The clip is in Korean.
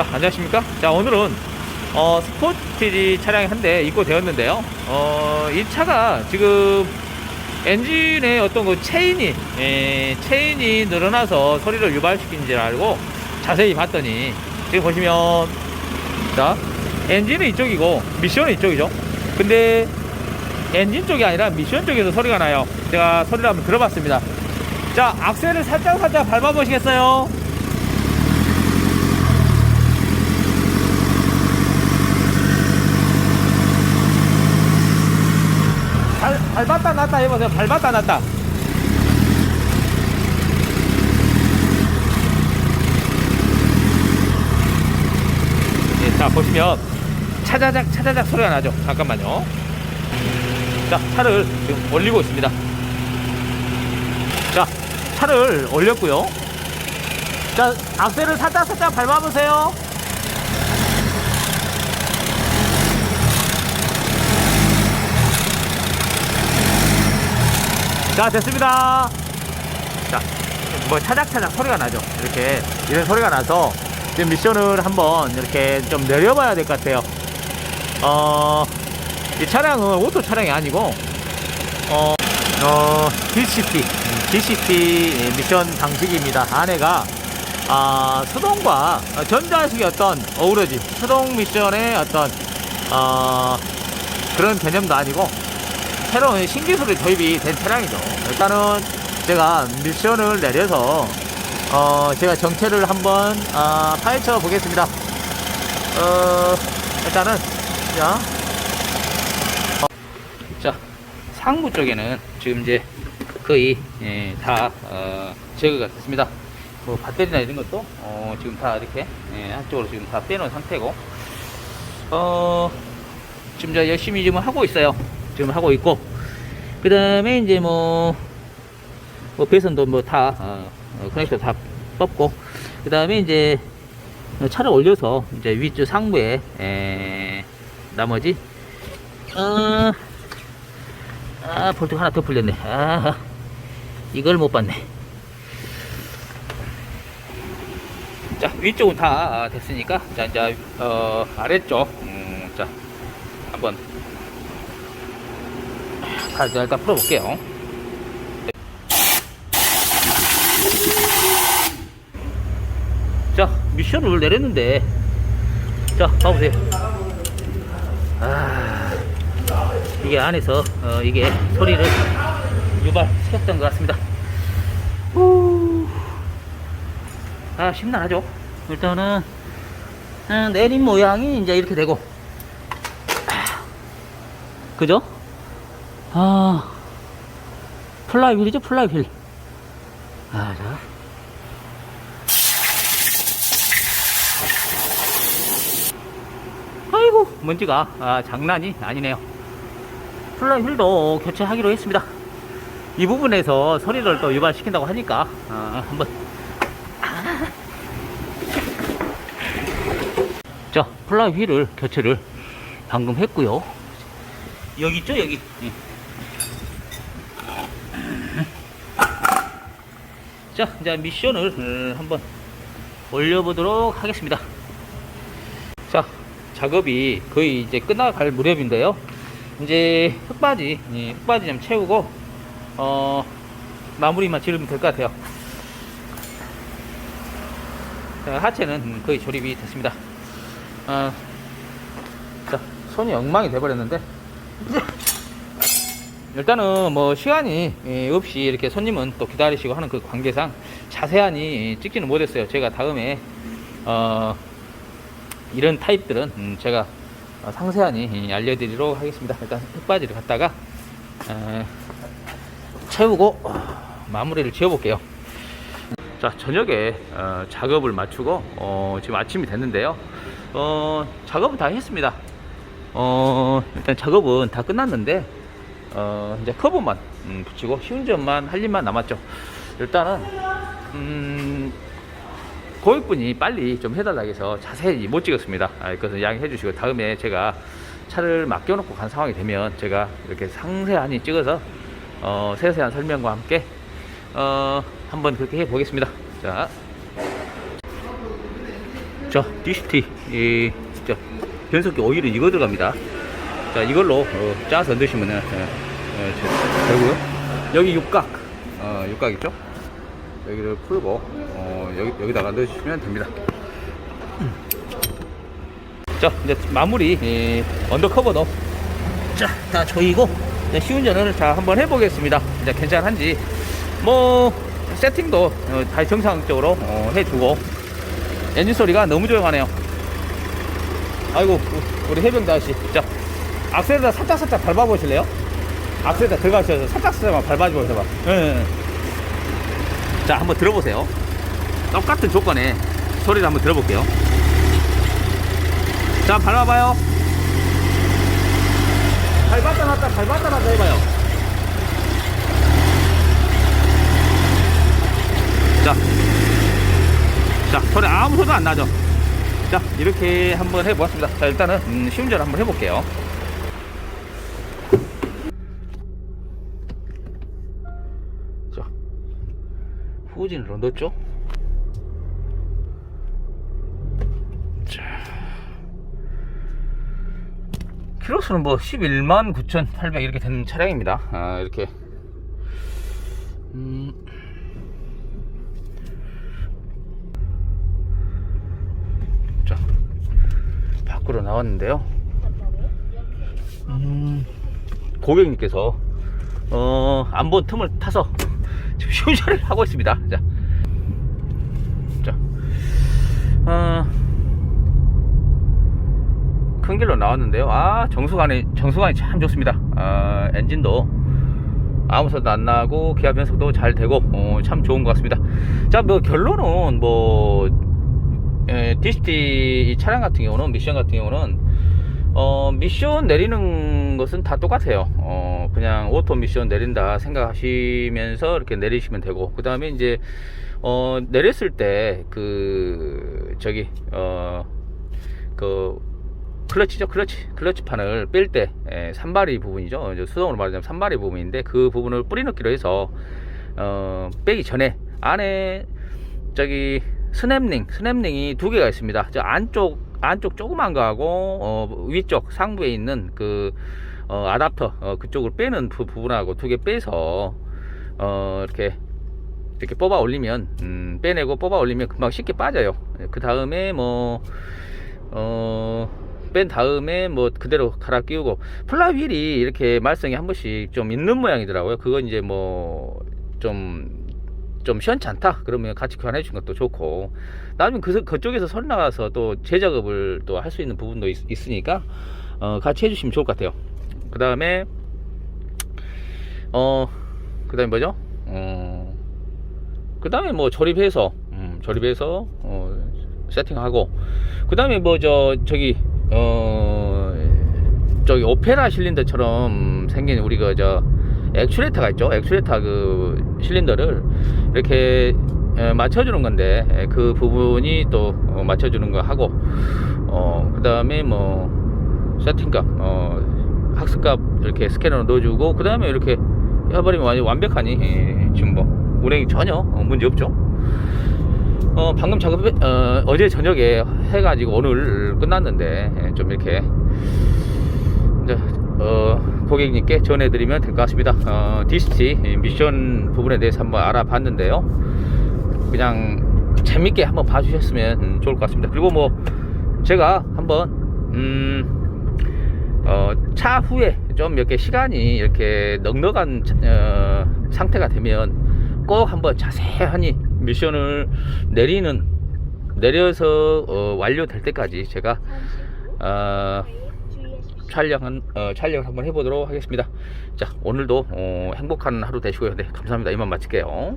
자, 안녕하십니까? 자, 오늘은 어, 스포티지 차량이 한 대 입고 되었는데요. 어, 이 차가 지금 엔진의 어떤 그 체인이, 예, 체인이 늘어나서 소리를 유발시킨 줄 알고 자세히 봤더니 지금 보시면 자, 엔진은 이쪽이고 미션은 이쪽이죠. 근데 엔진 쪽이 아니라 미션 쪽에서 소리가 나요. 제가 소리를 한번 들어봤습니다. 자, 악셀을 살짝 살짝 밟아 보시겠어요? 발, 밟았다 놨다 해보세요. 밟았다 놨다. 예, 자, 보시면 차자작 차자작 소리가 나죠. 잠깐만요. 자, 차를 지금 올리고 있습니다. 자, 차를 올렸고요. 자, 악셀을 살짝 살짝 밟아보세요. 자, 됐습니다. 자, 뭐 차작차작 소리가 나죠. 이렇게 이런 소리가 나서 지금 미션을 한번 이렇게 좀 내려봐야 될 것 같아요. 어, 이 차량은 오토 차량이 아니고 어, 어, DCP, 음, DCP 미션 방식입니다. 안에가 아, 수동과 전자식의 어떤 어우러짐, 수동 미션의 어떤 어, 그런 개념도 아니고 새로운 신기술이 도입이 된 차량이죠. 일단은 제가 미션을 내려서 어, 제가 정체를 한번 아, 파헤쳐 보겠습니다. 어, 일단은 자, 어, 자 상부 쪽에는 지금 이제 거의 예, 다 어, 제거가 됐습니다. 뭐 배터리나 이런 것도 어, 지금 다 이렇게 예, 한쪽으로 지금 다 빼놓은 상태고 어, 지금 저 열심히 지금 하고 있어요. 지금 하고 있고 그 다음에 이제 뭐, 뭐 배선도 뭐다 어, 어, 커넥터 다 뽑고 그 다음에 이제 차를 올려서 이제 위쪽 상부에 에, 나머지 어, 아 볼트가 하나 더 풀렸네. 아 이걸 못 봤네. 자 위쪽은 다 됐으니까 자 이제 어, 아래쪽 음, 자 한번 자, 일단 풀어볼게요. 자, 미션을 내렸는데, 자, 봐보세요. 아, 이게 안에서, 어, 이게 소리를 유발시켰던 것 같습니다. 후. 아, 심란하죠? 일단은, 어, 내린 모양이 이제 이렇게 되고, 아, 그죠? 아, 플라이 휠이죠, 플라이 휠. 아, 자. 아이고, 먼지가, 아, 장난이 아니네요. 플라이 휠도 교체하기로 했습니다. 이 부분에서 소리를 또 유발시킨다고 하니까, 아, 한번. 자, 플라이 휠을 교체를 방금 했고요. 여기 있죠, 여기. 예. 자, 이제 미션을 어, 한번 올려보도록 하겠습니다. 자, 작업이 거의 이제 끝나갈 무렵인데요. 이제 흙바지, 예, 흙바지 좀 채우고, 어, 마무리만 지르면 될 것 같아요. 자, 하체는 거의 조립이 됐습니다. 어, 자, 손이 엉망이 돼버렸는데, 일단은 뭐 시간이 예, 없이 이렇게 손님은 또 기다리시고 하는 그 관계상 자세하니 찍지는 못했어요. 제가 다음에 어 이런 타입들은 음, 제가 어, 상세하니 예, 알려드리도록 하겠습니다. 일단 흙바지를 갖다가 에, 채우고 어, 마무리를 지어볼게요. 자 저녁에 어, 작업을 마치고 어, 지금 아침이 됐는데요. 어, 작업은 다 했습니다. 어, 일단 작업은 다 끝났는데 어, 이제 커브만 음, 붙이고 쉬운 점만 할 일만 남았죠. 일단은 음, 고객분이 빨리 좀 해달라고 해서 자세히 못 찍었습니다. 아, 그것은 양해해 주시고 다음에 제가 차를 맡겨놓고 간 상황이 되면 제가 이렇게 상세하니 찍어서 어, 세세한 설명과 함께 어, 한번 그렇게 해 보겠습니다. 자. 자, DCT, 이, 진짜, 변속기 오일은 이거 들어갑니다. 자, 이걸로, 어, 짜서 넣으시면은, 어, 어, 저- 되고요. 여기 육각, 어, 육각 있죠? 여기를 풀고, 어, 여기, 여기다가 넣으시면 됩니다. 자, 이제 마무리, 이, 언더커버도, 자, 다 조이고, 이제 시운전을 자, 한번 해보겠습니다. 이제 괜찮은지, 뭐, 세팅도, 어, 다 정상적으로, 어, 해주고, 엔진 소리가 너무 조용하네요. 아이고 우- 우리 해병대 아저씨 자 악셀에다 살짝 살짝 밟아 보실래요? 악셀에다 들어가셔서 살짝 살짝만 밟아 보셔봐. 예, 예. 예. 자 한번 들어보세요. 똑같은 조건에 소리를 한번 들어볼게요. 자 밟아봐요. 밟았다 놨다 밟았다 놨다 해봐요. 자 자, 소리 아무 소리도 안 나죠? 자, 이렇게 한번 해보았습니다. 자, 일단은 음, 시운전 한번 해볼게요. 후진으로 넣었죠? 자, 키로수는 뭐 11만 9,800 이렇게 되는 차량입니다. 아, 이렇게. 음. 자, 밖으로 나왔는데요. 음, 고객님께서 어, 안본 틈을 타서 지금 시운전을 하고 있습니다. 자, 자, 어, 큰 길로 나왔는데요. 아, 정수관이 정수관이 참 좋습니다. 아, 엔진도 아무 소리도 안 나고 기아 변속도 잘 되고 어, 참 좋은 것 같습니다. 자, 뭐 결론은 뭐 예, 디스티 이 차량 같은 경우는 미션 같은 경우는 어, 미션 내리는 것은 다 똑같아요. 어, 그냥 오토 미션 내린다 생각하시면서 이렇게 내리시면 되고 그 다음에 이제 어, 내렸을 때 그 저기 어그 클러치죠 클러치. 클러치 판을 뺄 때 산발이 부분이죠. 이제 수동으로 말하자면 산발이 부분인데 그 부분을 뿌리 넣기로 해서 어, 빼기 전에 안에 저기 스냅링 스냅링이 두 개가 있습니다. 저 안쪽 안쪽 조그만 거하고 어, 위쪽 상부에 있는 그 어, 아답터 어, 그쪽을 빼는 부, 부분하고 두 개 빼서 어, 이렇게 이렇게 뽑아 올리면 음, 빼내고 뽑아 올리면 금방 쉽게 빠져요. 그 다음에 뭐 어, 뺀 다음에 뭐 그대로 갈아 끼우고 플라휠이 이렇게 말썽이 한 번씩 좀 있는 모양이더라고요. 그건 이제 뭐좀좀 시원찮다? 그러면 같이 교환해 주는 것도 좋고. 나중에 그, 그쪽에서 선 나가서 또 재작업을 또 할 수 있는 부분도 있, 으니까 어, 같이 해주시면 좋을 것 같아요 그 다음에 어그 다음에 뭐죠? 어, 그 다음에 뭐 조립해서 음, 조립해서 어, 세팅하고 그 다음에 뭐 저 저기 어 저기 오페라 실린더처럼 생긴 우리 그저 액추레이터가 있죠? 액추레이터 그 실린더를 이렇게 에, 맞춰주는 건데 에, 그 부분이 또 어, 맞춰주는 거 하고 어그 다음에 뭐 세팅값 어 학습값 이렇게 스캐너로 넣어주고 그 다음에 이렇게 해버리면 완벽하니 예, 지금 뭐 운행이 전혀 어, 문제 없죠 어, 방금 작업, 어, 어제 저녁에 해가지고 오늘 끝났는데, 예, 좀 이렇게, 이제, 어, 고객님께 전해드리면 될 것 같습니다. 어, 디스티 미션 부분에 대해서 한번 알아봤는데요. 그냥 재밌게 한번 봐주셨으면 음, 좋을 것 같습니다. 그리고 뭐, 제가 한번, 음, 어, 차 후에 좀 이렇게 시간이 이렇게 넉넉한 차- 어, 상태가 되면 꼭 한번 자세하니 미션을 내리는 내려서 어, 완료될 때까지 제가 어, 촬영한 어, 촬영을 한번 해보도록 하겠습니다. 자 오늘도 어, 행복한 하루 되시고요. 네 감사합니다. 이만 마칠게요.